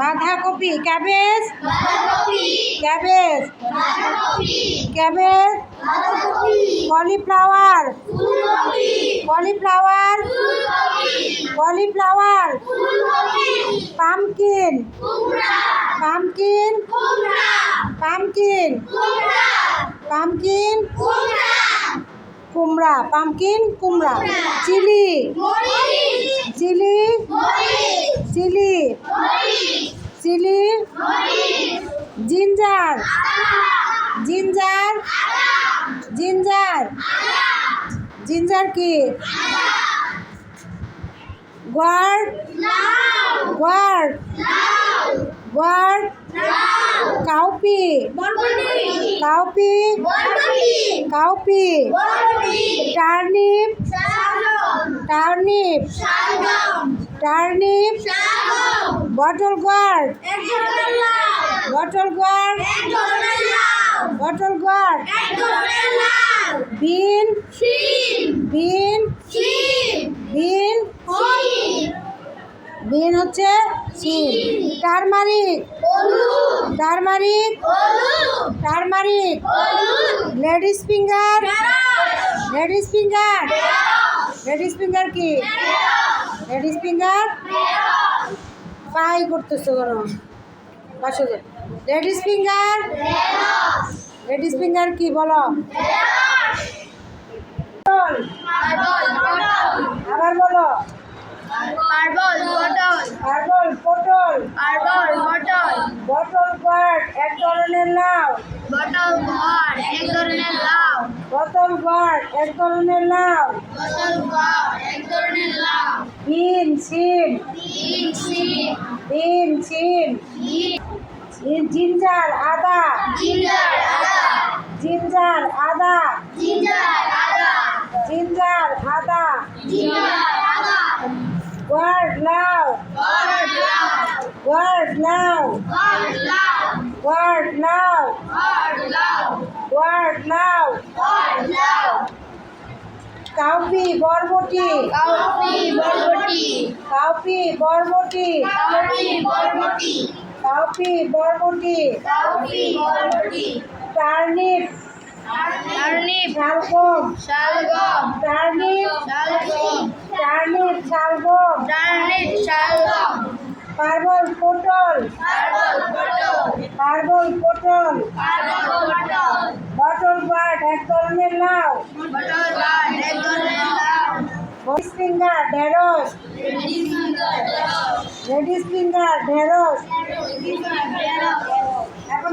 বাঁধাকপি cabbage? Cabbage? Cabbage? Cauliflower? Cauliflower? Cauliflower? Pumpkin? Pumpkin? Pumpkin? Pumpkin? কুমড়া। Pumpkin কুমড়া। Chilli? Chilli chilli chilli ginger. Ginger. Ginger. Ginger কি? Gourd gourd gourd cowpea. Cowpea. Cowpea. Turnip. Turnip. Turnip. Bottle gourd bottle gourd bottle gourd bean bean bean bean হচ্ছে turmeric turmeric turmeric ladies finger ladies finger ladies finger কি? Ladies finger পাই করতেছো কেন ladies finger ladies finger কি বলো? আবার বলো। পার্বল পটল বটল এক ধরনের লাউ বটল এক ধরনের লাউ বিন সিম বিন সিম জিঞ্জার আদা। জিঞ্জার আদা। জিঞ্জার আদা। গার্ড লাউ গার্ড লাউ গার্ড লাউ গার্ড লাউ কাউপি বরবটি। কাউপি বরবটি। কাউপি বরবটি। কাউপি বরবটি। কাউপি বরবটি। কাউপি বরবটি। টার্নিপ। টার্নিপ। শালগম। শালগম। টার্নিপ। শালগম। টার্নিপ শালগম। টার্নিপ শালগম। পার্বল পটল। পার্বল পটল। বটল গার্ড এক ধরনের লাউ। লেডিস ফিঙ্গার ঢেঁড়স লেডিস ফিঙ্গার ঢেঁড়স এখন